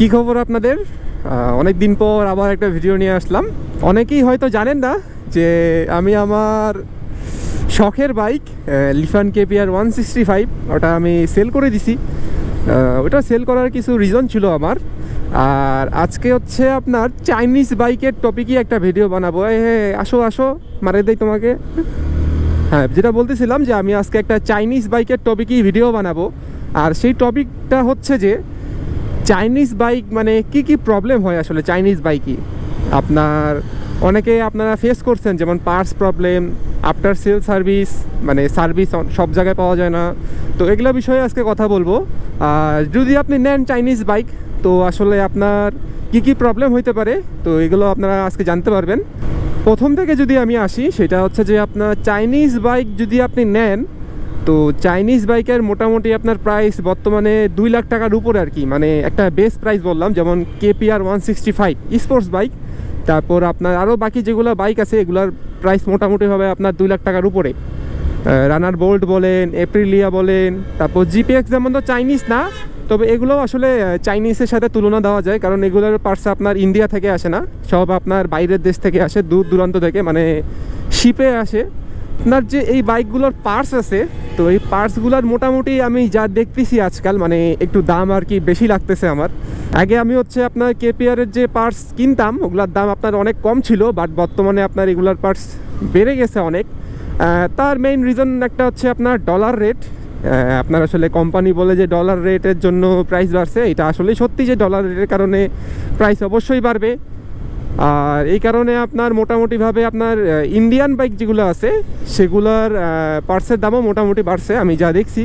কি খবর আপনাদের? অনেক দিন পর আবার একটা ভিডিও নিয়ে আসলাম। অনেকেই হয়তো জানেন না যে আমি আমার শখের bike Lifan KPR one sixty five ওটা আমি সেল করে দিছি। ওটা সেল করার কিছু রিজন ছিল আমার। আর আজকে হচ্ছে আপনার চাইনিজ বাইকের টপিকই একটা ভিডিও বানাবো। এ হে, আসো আসো, মারে দেই তোমাকে। হ্যাঁ যেটা বলতেছিলাম যে আমি আজকে একটা চাইনিজ বাইকের টপিকই ভিডিও বানাবো। আর সেই টপিকটা হচ্ছে যে চাইনিজ বাইক মানে কি কি প্রবলেম হয় আসলে চাইনিজ বাইকই আপনার, অনেকে আপনারা ফেস করছেন, যেমন parts problem after sale service মানে সার্ভিস সব জায়গায় পাওয়া যায় না। তো এগুলো বিষয়ে আজকে কথা বলব। আর যদি আপনি নেন চাইনিজ বাইক তো আসলে আপনার কি কি প্রবলেম হইতে পারে, তো এগুলো আপনারা আজকে জানতে পারবেন। প্রথম থেকে যদি আমি আসি, সেটা হচ্ছে যে আপনার চাইনিজ বাইক যদি আপনি নেন তো চাইনিজ বাইকের মোটামুটি আপনার প্রাইস বর্তমানে দুই লাখ টাকার উপরে আর কি। মানে একটা বেস্ট প্রাইস বললাম, যেমন KPR one sixty five sports bike তারপর আপনার আরও বাকি যেগুলো বাইক আছে, এগুলোর প্রাইস মোটামুটিভাবে আপনার দুই লাখ টাকার উপরে। রানার বোল্ট বলেন এপ্রিলিয়া বলেন, তারপর জিপিএক্স যেমন তো চাইনিজ না, তবে এগুলো আসলে চাইনিজের সাথে তুলনা দেওয়া যায়, কারণ এগুলোর পার্টস আপনার ইন্ডিয়া থেকে আসে না, সব আপনার বাইরের দেশ থেকে আসে, দূর দূরান্ত থেকে মানে শিপে আসে। আপনার যে এই বাইকগুলোর পার্টস আছে, তো এই পার্টসগুলোর মোটামুটি আমি যা দেখতেছি আজকাল মানে একটু দাম আর কি বেশি লাগতেছে আমার। আগে আমি হচ্ছে আপনার কেপিআরের যে পার্টস কিনতাম, ওগুলোর দাম আপনার অনেক কম ছিল বাট বর্তমানে আপনার এগুলার পার্টস বেড়ে গেছে অনেক। তার মেইন রিজন একটা হচ্ছে আপনার ডলার রেট আপনার আসলে কোম্পানি বলে যে ডলার রেটের জন্য প্রাইস বাড়ছে, এটা আসলে সত্যি যে ডলার রেটের কারণে প্রাইস অবশ্যই বাড়বে। আর এই কারণে আপনার মোটামুটিভাবে আপনার ইন্ডিয়ান বাইক যেগুলো আছে, সেগুলোর পার্সের দামও মোটামুটি বাড়ছে, আমি যা দেখছি।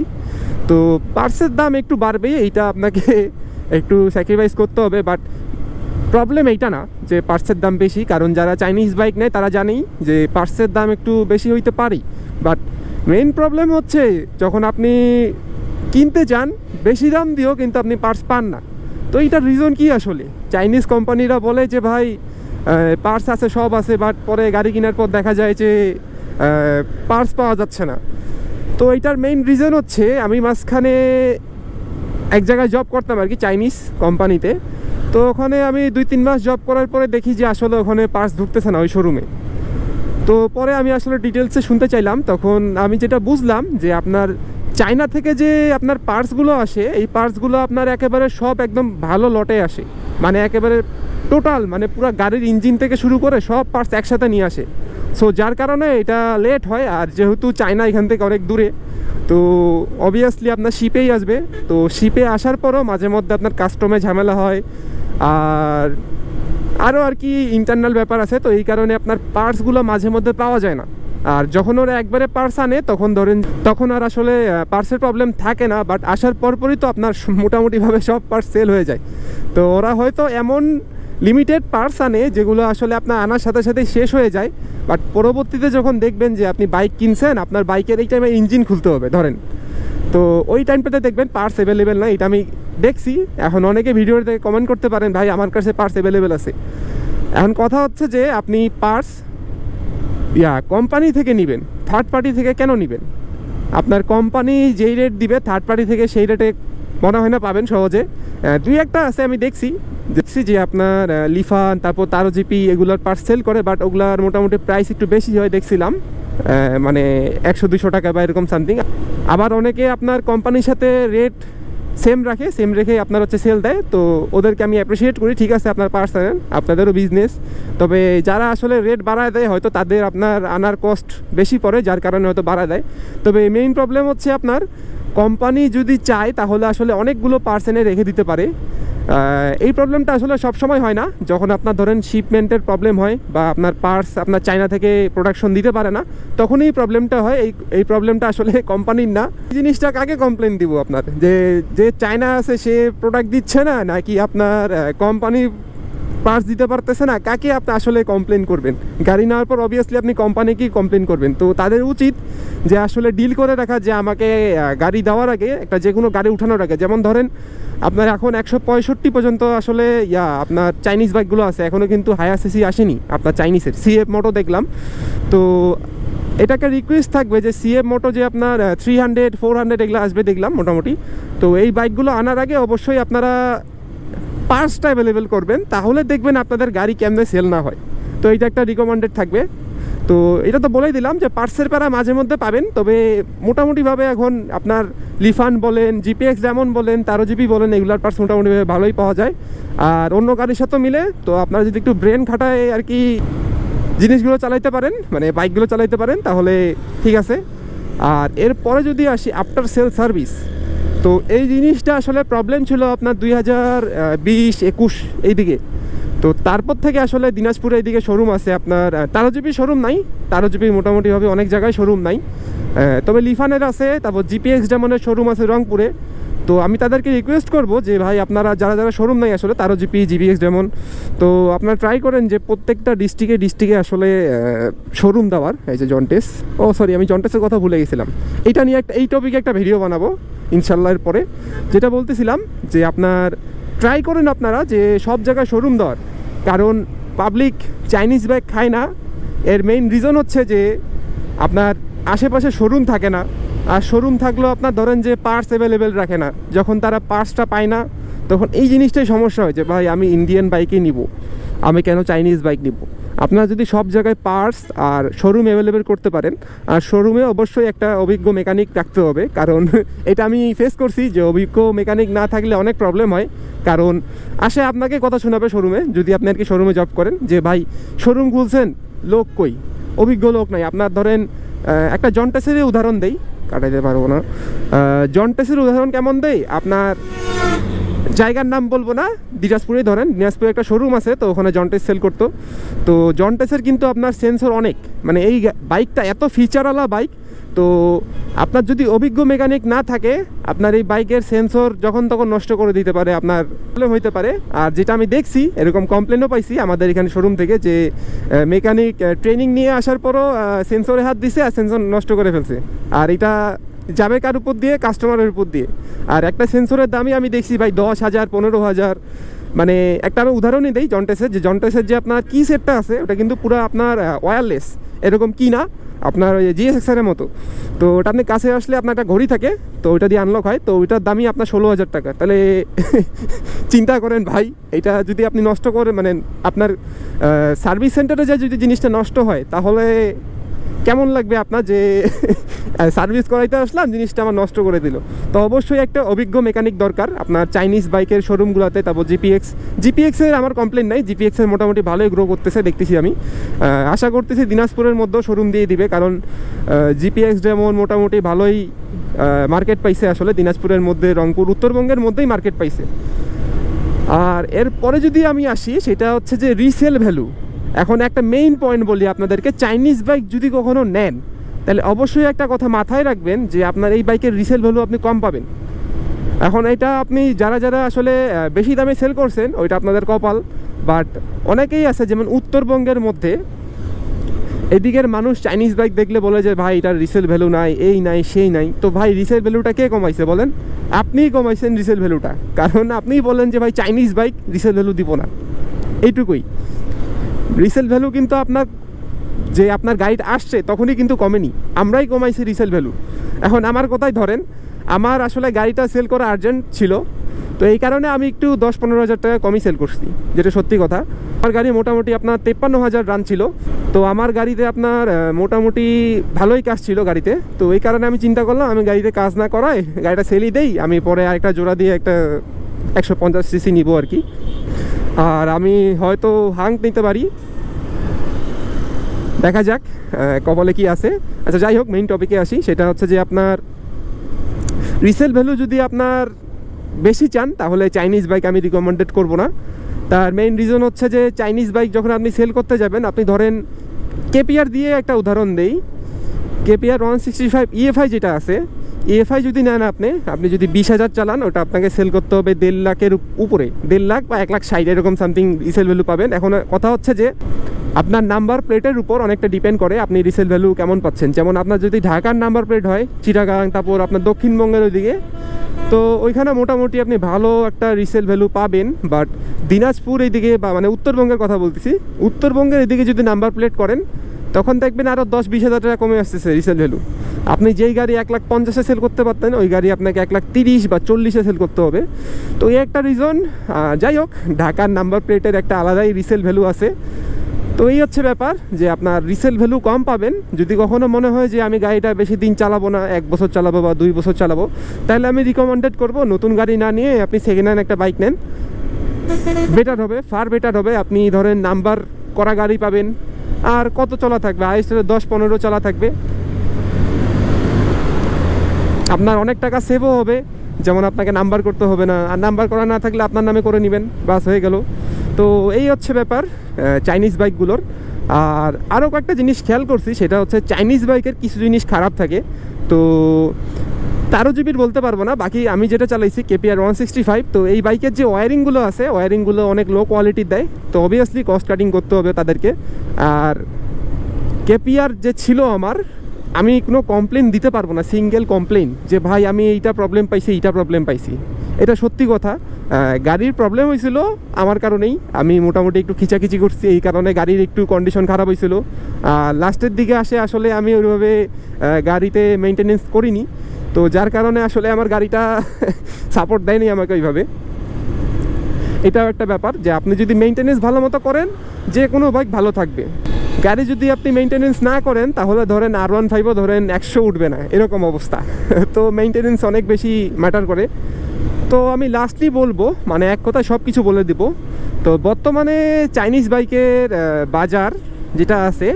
তো পার্সের দাম একটু বাড়বে, এইটা আপনাকে একটু স্যাক্রিফাইস করতে হবে বাট প্রবলেম এইটা না যে পার্সের দাম বেশি, কারণ যারা চাইনিজ বাইক নেয়, তারা জানেই যে পার্সের দাম একটু বেশি হইতে পারি। বাট মেইন প্রবলেম হচ্ছে, যখন আপনি কিনতে যান, বেশি দাম দিয়েও কিন্তু আপনি পার্স পান না। তো এইটার রিজন কি আসলে? চাইনিজ কোম্পানিরা বলে যে, ভাই পার্টস আছে, সব আছে বাট পরে গাড়ি কেনার পর দেখা যায় যে পার্টস পাওয়া যাচ্ছে না। তো এটার মেইন রিজন হচ্ছে, আমি মাঝখানে এক জায়গায় জব করতাম আর কি চাইনিজ কোম্পানিতে তো ওখানে আমি দুই তিন মাস জব করার পরে দেখি যে আসলে ওখানে পার্স ঢুকতেছে না ওই শোরুমে তো পরে আমি আসলে ডিটেলসে শুনতে চাইলাম, তখন আমি যেটা বুঝলাম যে আপনার চায়না থেকে যে আপনার পার্সগুলো আসে, এই পার্সগুলো আপনার একেবারে সব একদম ভালো লটে আসে। মানে একেবারে টোটাল মানে পুরো গাড়ির ইঞ্জিন থেকে শুরু করে সব পার্টস একসাথে নিয়ে আসে। সো যার কারণে এটা লেট হয় আর যেহেতু চায়না এখান থেকে অনেক দূরে, তো অবভিয়াসলি আপনার শিপেই আসবে। তো শিপে আসার পরও মাঝে মধ্যে আপনার কাস্টমে ঝামেলা হয়। আর আরও আর কি ইন্টারনাল ব্যাপার আছে, তো এই কারণে আপনার পার্টসগুলো মাঝে মধ্যে পাওয়া যায় না। আর যখন ওরা একবারে পার্স আনে, তখন ধরেন, তখন আর আসলে পার্সের প্রবলেম থাকে না বাট আসার পরপরই তো আপনার মোটামুটিভাবে সব পার্স সেল হয়ে যায়। তো ওরা হয়তো এমন লিমিটেড পার্টস আনে, যেগুলো আসলে আপনার আনার সাথে সাথে শেষ হয়ে যায়। বাট পরবর্তীতে যখন দেখবেন যে আপনি বাইক কিনছেন, আপনার বাইকের এই টাইমে ইঞ্জিন খুলতে হবে, ধরেন। তো ওই টাইমটাতে দেখবেন পার্টস অ্যাভেলেবেল না এটা আমি দেখছি। এখন অনেকে ভিডিওতে কমেন্ট করতে পারেন, ভাই, আমার কাছে পার্টস অ্যাভেলেবেল আছে। এখন কথা হচ্ছে যে আপনি পার্টস ইয়া কোম্পানি থেকে নেবেন থার্ড পার্টি থেকে কেন নেবেন? আপনার কোম্পানি যেই রেট দিবে থার্ড পার্টি থেকে সেই রেটে মনে হয় না, পাবেন সহজে। দুই একটা আছে, আমি দেখছি। দেখছি যে আপনার লিফান, তারপর তারো জিপি এগুলোর পার্সেল করে বাট ওগুলার মোটামুটি প্রাইস একটু বেশি হয় দেখছিলাম। মানে একশো দুশো টাকা বা এরকম সামথিং আবার অনেকে আপনার কোম্পানির সাথে রেট সেম রাখে সেম রেখে আপনার হচ্ছে সেল দেয়। তো ওদেরকে আমি অ্যাপ্রিসিয়েট করি, ঠিক আছে, আপনার পার্স আনেন আপনাদেরও বিজনেস তবে যারা আসলে রেট বাড়ায় দেয়, হয়তো তাদের আপনার আনার কস্ট বেশি পড়ে, যার কারণে হয়তো বাড়ায় দেয়। তবে মেইন প্রবলেম হচ্ছে আপনার কোম্পানি যদি চায়, তাহলে আসলে অনেকগুলো পার্স এনে রেখে দিতে পারে। এই প্রবলেমটা আসলে সব সময় হয় না। যখন আপনার ধরেন শিপমেন্টের প্রবলেম হয় বা আপনার পার্স আপনার চায়না থেকে প্রোডাকশন দিতে পারে না, তখনই প্রবলেমটা হয়। এই এই প্রবলেমটা আসলে কোম্পানির না। এই জিনিসটা কাকে কমপ্লেন দিব আপনার? যে যে চায়না আছে, সে প্রোডাক্ট দিচ্ছে না? নাকি আপনার কোম্পানি পার্টস দিতে পারতেছে না, কাকে আপনি আসলে কমপ্লেন করবেন? গাড়ি নেওয়ার পর অবভিয়াসলি আপনি কোম্পানিকেই কমপ্লেন করবেন? তো তাদের উচিত যে আসলে ডিল করে রাখা, যে আমাকে গাড়ি দেওয়ার আগে, একটা যে কোনো গাড়ি উঠানোর আগে, যেমন ধরেন আপনার এখন একশো পঁয়ষট্টি পর্যন্ত আসলে, ইয়া, আপনার চাইনিজ বাইকগুলো আছে এখনও কিন্তু হায়ার সিসি আসেনি, আপনার চাইনিজের সিএফ মোটো দেখলাম। তো এটাকে রিকোয়েস্ট থাকবে যে সিএফ মোটো যে আপনার থ্রি হান্ড্রেড ফোর হান্ড্রেড এগুলো আসবে দেখলাম মোটামুটি। তো এই বাইকগুলো আনার আগে অবশ্যই আপনারা পার্টসটা অ্যাভেলেবেল করবেন, তাহলে দেখবেন আপনাদের গাড়ি কেমনে সেল না হয়। তো এইটা একটা রিকমেন্ডেড থাকবে। তো এটা তো বলেই দিলাম যে পার্টসের প্যারা মাঝে মধ্যে পাবেন, তবে মোটামুটিভাবে এখন আপনার লিফান বলেন জিপিএক্স যেমন বলেন তেরো জিবি বলেন, এগুলার পার্টস মোটামুটিভাবে ভালোই পাওয়া যায়। আর অন্য গাড়ির সাথে মিলে, তো আপনারা যদি একটু ব্রেন খাটায় আর কি জিনিসগুলো চালাইতে পারেন মানে বাইকগুলো চালাইতে পারেন, তাহলে ঠিক আছে। আর এরপরে যদি আসি আফটার সেল সার্ভিস তো এই জিনিসটা আসলে প্রবলেম ছিল আপনার দুই হাজার বিশ, একুশ এইদিকে। তো তারপর থেকে আসলে দিনাজপুরে এইদিকে শোরুম আছে আপনার তেরো জিবি শোরুম নাই। তেরো জিবি মোটামুটিভাবে অনেক জায়গায় শোরুম নাই। তবে লিফানের আছে, তারপর জিপিএক্স যেমনের শোরুম আছে রংপুরে। তো আমি তাদেরকে রিকোয়েস্ট করব যে, ভাই, আপনারা যারা যারা শোরুম নাই আসলে তেরো জিপি জিবিএক্স ডেমন তো আপনারা ট্রাই করেন যে প্রত্যেকটা ডিস্ট্রিক্টে ডিস্ট্রিক্টে আসলে শোরুম দেওয়ার। এই যে জন্টেস ও সরি আমি জন্টেসের কথা ভুলে গেছিলাম। এইটা নিয়ে একটা, এই টপিকে একটা ভিডিও বানাবো। ইনশাল্লাহ এর পরে যেটা বলতেছিলাম যে আপনার ট্রাই করেন আপনারা যে সব জায়গায় শোরুম দেওয়ার। কারণ পাবলিক চাইনিজ ব্যাগ খায় না। এর মেইন রিজন হচ্ছে যে আপনার আশেপাশে শোরুম থাকে না। আর শোরুম থাকলেও আপনার ধরেন যে পার্টস অ্যাভেলেবেল রাখে না। যখন তারা পার্টসটা পায় না, তখন এই জিনিসটাই সমস্যা হয় যে, ভাই, আমি ইন্ডিয়ান বাইকই নিব। আমি কেন চাইনিজ বাইক নিব? আপনারা যদি সব জায়গায় পার্টস আর শোরুম অ্যাভেলেবেল করতে পারেন, আর শোরুমে অবশ্যই একটা অভিজ্ঞ মেকানিক রাখতে হবে। কারণ এটা আমি ফেস করছি যে অভিজ্ঞ মেকানিক না থাকলে অনেক প্রবলেম হয়। কারণ আসে আপনাকে কথা শোনাবে শোরুমে যদি আপনি আর কি শোরুমে জব করেন, যে ভাই শোরুম খুলছেন, লোক কই? অভিজ্ঞ লোক নাই। আপনার ধরেন একটা জন্টেসেরই উদাহরণ দেই। কাটাইতে পারব না। জন্টেসের উদাহরণ কেমন দেই? আপনার জায়গার নাম বলব না, দিনাজপুরে ধরেন, দিনাজপুরে একটা শোরুম আছে, তো ওখানে জন্টেস সেল করতো। তো জন্টেসের কিন্তু আপনার সেন্সর অনেক। মানে এই বাইকটা এত ফিচারওয়ালা বাইক তো আপনার যদি অভিজ্ঞ মেকানিক না থাকে, আপনার এই বাইকের সেন্সর যখন তখন নষ্ট করে দিতে পারে, আপনার প্রবলেম হইতে পারে। আর যেটা আমি দেখছি, এরকম কমপ্লেনও পাইছি আমাদের এখানে শোরুম থেকে যে মেকানিক ট্রেনিং নিয়ে আসার পরও সেন্সরে হাত দিছে আর সেন্সর নষ্ট করে ফেলছে। আর এটা যাবে কার উপর দিয়ে? কাস্টমারের উপর দিয়ে। আর একটা সেন্সরের দামই আমি দেখছি ভাই দশ হাজার, পনেরো হাজার। মানে একটা আমি উদাহরণই দিই জন্টেসের যে জন্টেসের যে আপনার কি সেটটা আছে, ওটা কিন্তু পুরো আপনার ওয়্যারলেস এরকম কি না, আপনার ওই জিএসএক্সারের মতো। তো ওটা আপনি কাছে আসলে আপনার একটা ঘড়ি থাকে, তো ওইটা দিয়ে আনলক হয়, তো ওইটার দামই আপনার ষোলো হাজার টাকা। তাহলে চিন্তা করেন ভাই, এটা যদি আপনি নষ্ট করেন মানে আপনার সার্ভিস সেন্টারে যে যদি জিনিসটা নষ্ট হয়, তাহলে কেমন লাগবে আপনার যে সার্ভিস করাইতে আসলাম, জিনিসটা আমার নষ্ট করে দিল। তো অবশ্যই একটা অভিজ্ঞ মেকানিক দরকার। আপনার চাইনিজ বাইকের শোরুমগুলোতে তারপর জিপিএক্স জিপিএক্সের আমার কমপ্লেন নাই জিপিএক্সের মোটামুটি ভালোই গ্রো করতেছে, দেখতেছি আমি। আশা করতেছি দিনাজপুরের মধ্যেও শোরুম দিয়ে দিবে, কারণ জিপিএক্স যেমন মোটামুটি ভালোই মার্কেট পাইছে আসলে, দিনাজপুরের মধ্যে, রংপুর, উত্তরবঙ্গের মধ্যেই মার্কেট পাইছে। আর এরপরে যদি আমি আসি, সেটা হচ্ছে যে রিসেল ভ্যালু এখন একটা মেইন পয়েন্ট বলি আপনাদেরকে চাইনিজ বাইক যদি কখনো নেন, তাহলে অবশ্যই একটা কথা মাথায় রাখবেন যে আপনার এই বাইকের রিসেল ভ্যালু আপনি কম পাবেন। এখন এটা আপনি যারা যারা আসলে বেশি দামে সেল করছেন, ওইটা আপনাদের কপাল বাট অনেকেই আছে যেমন উত্তরবঙ্গের মধ্যে, এদিকের মানুষ চাইনিজ বাইক দেখলে বলে যে, ভাই, এটার রিসেল ভ্যালু নাই, এই নাই, সেই নাই। তো ভাই রিসেল ভ্যালুটা কে কমাইছে বলেন? আপনিই কমাইছেন রিসেল ভ্যালুটা কারণ আপনিই বলেন যে, ভাই চাইনিজ বাইক রিসেল ভ্যালু দিব না। এইটুকুই। রিসেল ভ্যালু কিন্তু আপনার যে আপনার গাইড আসছে, তখনই কিন্তু কমেনি। আমরাই কমাইছি রিসেল ভ্যালু এখন আমার কথাই ধরেন, আমার আসলে গাড়িটা সেল করা আর্জেন্ট ছিল, তো এই কারণে আমি একটু দশ পনেরো হাজার টাকা কমই সেল করছি, যেটা সত্যি কথা। আমার গাড়ি মোটামুটি আপনার তেপ্পান্ন হাজার রান ছিল, তো আমার গাড়িতে আপনার মোটামুটি ভালোই কাজ ছিল গাড়িতে, তো এই কারণে আমি চিন্তা করলাম, আমি গাড়িতে কাজ না করায় গাড়িটা সেলই দেই, আমি পরে আরেকটা জোড়া দিয়ে একটা একশো পঞ্চাশ সিসি নিবো আর কি। আর আমি হয়তো হাঙ্ক নিতে পারি। দেখা যাক কপালে কি আছে। আচ্ছা যাই হোক মেইন টপিকে আসি। সেটা হচ্ছে যে আপনার রিসেল ভ্যালু যদি আপনার বেশি চান, তাহলে চাইনিজ বাইক আমি রিকমেন্ডেড করব না। তার মেইন রিজন হচ্ছে যে চাইনিজ বাইক যখন আপনি সেল করতে যাবেন, আপনি ধরেন কেপিআর দিয়ে একটা উদাহরণ দেই। KPR one sixty five EFI যেটা আছে ইএফআই যদি নেন আপনি আপনি যদি বিশ হাজার চালান, ওটা আপনাকে সেল করতে হবে দেড় লাখের উপরে। দেড় লাখ বা এক লাখ ষাট, এরকম সামথিং রিসেল ভ্যালু পাবেন। এখন কথা হচ্ছে যে, আপনার নাম্বার প্লেটের উপর অনেকটা ডিপেন্ড করে আপনি রিসেল ভ্যালু কেমন পাচ্ছেন। যেমন আপনার যদি ঢাকার নাম্বার প্লেট হয়, চিটাগাং, তারপর আপনার দক্ষিণবঙ্গের ওইদিকে, তো ওইখানে মোটামুটি আপনি ভালো একটা রিসেল ভ্যালু পাবেন। বাট দিনাজপুর এইদিকে বা মানে উত্তরবঙ্গের কথা বলতেছি, উত্তরবঙ্গের এদিকে যদি নাম্বার প্লেট করেন, তখন দেখবেন আরও দশ বিশ হাজার টাকা কমে আসতেছে রিসেল ভ্যালু আপনি যেই গাড়ি এক লাখ পঞ্চাশে সেল করতে পারতেন, ওই গাড়ি আপনাকে এক লাখ তিরিশ বা চল্লিশে সেল করতে হবে। তো এই একটা রিজন যাই হোক, ঢাকার নাম্বার প্লেটের একটা আলাদাই রিসেল ভ্যালু আছে। তো এই হচ্ছে ব্যাপার যে আপনার রিসেল ভ্যালু কম পাবেন। যদি কখনো মনে হয় যে আমি গাড়িটা বেশি দিন চালাবো না, এক বছর চালাবো বা দুই বছর চালাবো, তাহলে আমি রিকমেন্ডেড করব নতুন গাড়ি না নিয়ে আপনি সেকেন্ড হ্যান্ড একটা বাইক নেন। বেটার হবে ফার বেটার হবে। আপনি ধরেন নাম্বার করা গাড়ি পাবেন, আর কত চলা থাকবে? হাইস্ট দশ পনেরো চলা থাকবে। আপনার অনেক টাকা সেভও হবে। যেমন আপনাকে নাম্বার করতে হবে না। আর নাম্বার করা না থাকলে আপনার নামে করে নেবেন। বাস, হয়ে গেল। তো এই হচ্ছে ব্যাপার চাইনিজ বাইকগুলোর আর আরও কয়েকটা জিনিস খেয়াল করছি, সেটা হচ্ছে চাইনিজ বাইকের কিছু জিনিস খারাপ থাকে। তো তেরো জিবির বলতে পারব না। বাকি আমি যেটা চালাইছি কেপিআর ওয়ান সিক্সটি ফাইভ তো এই বাইকের যে ওয়ারিংগুলো আছে ওয়ারিংগুলো অনেক লো কোয়ালিটির দেয়। তো অবভিয়াসলি কস্ট কাটিং করতে হবে তাদেরকে। আর কেপিআর যে ছিল আমার আমি কোনো কমপ্লেন দিতে পারব না সিঙ্গেল কমপ্লেন যে ভাই আমি এইটা প্রবলেম পাইছি, এইটা প্রবলেম পাইছি। এটা সত্যি কথা গাড়ির প্রবলেম হয়েছিল আমার কারণেই। আমি মোটামুটি একটু খিচাখিচি করছি, এই কারণে গাড়ির একটু কন্ডিশন খারাপ হয়েছিল লাস্টের দিকে আসে আসলে আমি ওইভাবে গাড়িতে মেনটেনেন্স করিনি। তো যার কারণে আসলে আমার গাড়িটা সাপোর্ট দেয়নি আমাকে ওইভাবে। এটাও একটা ব্যাপার যে আপনি যদি মেনটেনেন্স ভালো মতো করেন, যে কোনো বাইক ভালো থাকবে। গাড়ি যদি আপনি মেনটেনেন্স না করেন, তাহলে ধরেন আর ওয়ান ফাইভও ধরেন একশো উঠবে না, এরকম অবস্থা। তো মেনটেনেন্স অনেক বেশি ম্যাটার করে। তো আমি লাস্টলি বলব মানে এক কথায় সব কিছু বলে দিব, তো বর্তমানে চাইনিজ বাইকের বাজার যেটা আছে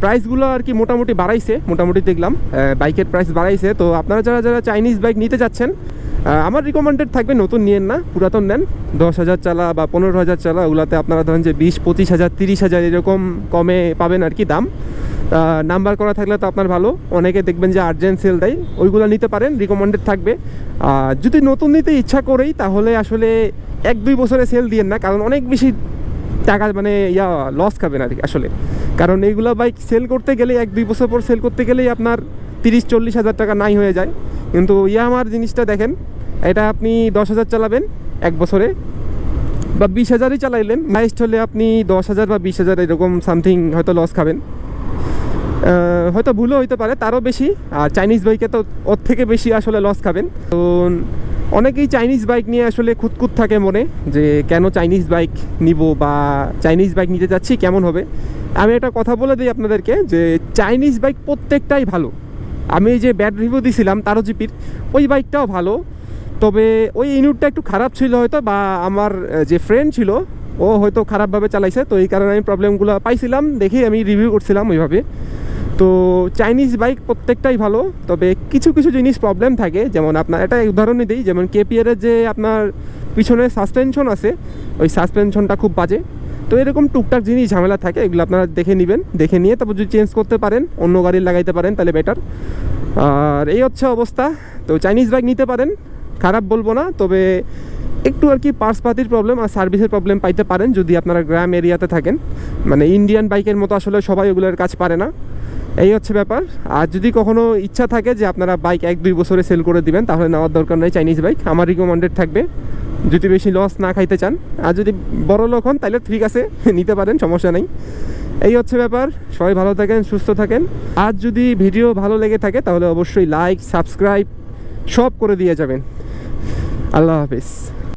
প্রাইসগুলো আর কি মোটামুটি বাড়াইছে, মোটামুটি দেখলাম বাইকের প্রাইস বাড়াইছে। তো আপনারা যারা যারা চাইনিজ বাইক নিতে যাচ্ছেন আমার রিকমেন্ডেড থাকবে, নতুন নিয়েন না, পুরাতন নেন। দশ হাজার চালা বা পনেরো হাজার চালা, ওগুলাতে আপনারা ধরেন যে বিশ, পঁচিশ হাজার, তিরিশ হাজার এরকম কমে পাবেন আর কি দাম। নাম্বার করা থাকলে তো আপনার ভালো। অনেকে দেখবেন যে আর্জেন্ট সেল দেয়, ওইগুলো নিতে পারেন রিকমেন্ডেড থাকবে। যদি নতুন নিতে ইচ্ছা করেই, তাহলে আসলে এক, দুই বছরে সেল দিয়েন না, কারণ অনেক বেশি টাকা মানে ইয়া লস খাবেন আর কি আসলে। কারণ এইগুলো বাইক সেল করতে গেলে, এক, দুই বছর পর সেল করতে গেলেই আপনার তিরিশ, চল্লিশ হাজার টাকা নাই হয়ে যায়। কিন্তু ইয়ামার জিনিসটা দেখেন এটা আপনি দশ হাজার চালাবেন এক বছরে বা বিশ হাজারই চালাইলেন। হাইস্ট হলে আপনি দশ হাজার বা বিশ হাজার এরকম সামথিং হয়তো লস খাবেন। হয়তো ভুলও হইতে পারে, তারও বেশি। আর চাইনিজ বাইকে তো ওর থেকে বেশি আসলে লস খাবেন। তো অনেকেই চাইনিজ বাইক নিয়ে আসলে খুঁতখুত থাকে মনে, যে কেন চাইনিজ বাইক নিব বা চাইনিজ বাইক নিতে যাচ্ছি কেমন হবে? আমি একটা কথা বলে দিই আপনাদেরকে, যে চাইনিজ বাইক প্রত্যেকটাই ভালো। আমি যে ব্যাড রিভিউ দিছিলাম তারও জিপির, ওই বাইকটাও ভালো। তবে ওই ইউনিটটা একটু খারাপ ছিল হয়তো বা আমার যে ফ্রেন্ড ছিল, ও হয়তো খারাপভাবে চালাইছে। তো এই কারণে আমি প্রবলেমগুলো পাইছিলাম, দেখেই আমি রিভিউ করছিলাম ওইভাবে। তো চাইনিজ বাইক প্রত্যেকটাই ভালো, তবে কিছু কিছু জিনিস প্রবলেম থাকে। যেমন আপনার, এটা উদাহরণই দিই, যেমন কেপিআরের যে আপনার পিছনে সাসপেনশন আছে, ওই সাসপেনশনটা খুব বাজে। তো এরকম টুকটাক জিনিস ঝামেলা থাকে, এগুলো আপনারা দেখে নেবেন, দেখে নিয়ে তারপর যদি চেঞ্জ করতে পারেন, অন্য গাড়ি লাগাইতে পারেন, তাহলে বেটার আর এই হচ্ছে অবস্থা। তো চাইনিজ বাইক নিতে পারেন খারাপ বলব না, তবে একটু আর কি পার্সপাতির প্রবলেম আর সার্ভিসের প্রবলেম পাইতে পারেন যদি আপনারা গ্রাম এরিয়াতে থাকেন। মানে ইন্ডিয়ান বাইকের মতো আসলে সবাই ওগুলোর কাজ পারে না। এই হচ্ছে ব্যাপার। আর যদি কখনো ইচ্ছা থাকে যে আপনারা বাইক এক দুই বছরে সেল করে দিবেন, তাহলে নেওয়ার দরকার নেই চাইনিজ বাইক আমার রিকমেন্ডেড থাকবে। যদি বেশি লস না খাইতে চান, আর যদি বড় লোক হন, তাহলে ঠিক আছে, নিতে পারেন, সমস্যা নেই। এই হচ্ছে ব্যাপার। সবাই ভালো থাকেন, সুস্থ থাকেন। আর যদি ভিডিও ভালো লেগে থাকে, তাহলে অবশ্যই লাইক সাবস্ক্রাইব সব করে দিয়ে যাবেন। আল্লাহ হাফিজ।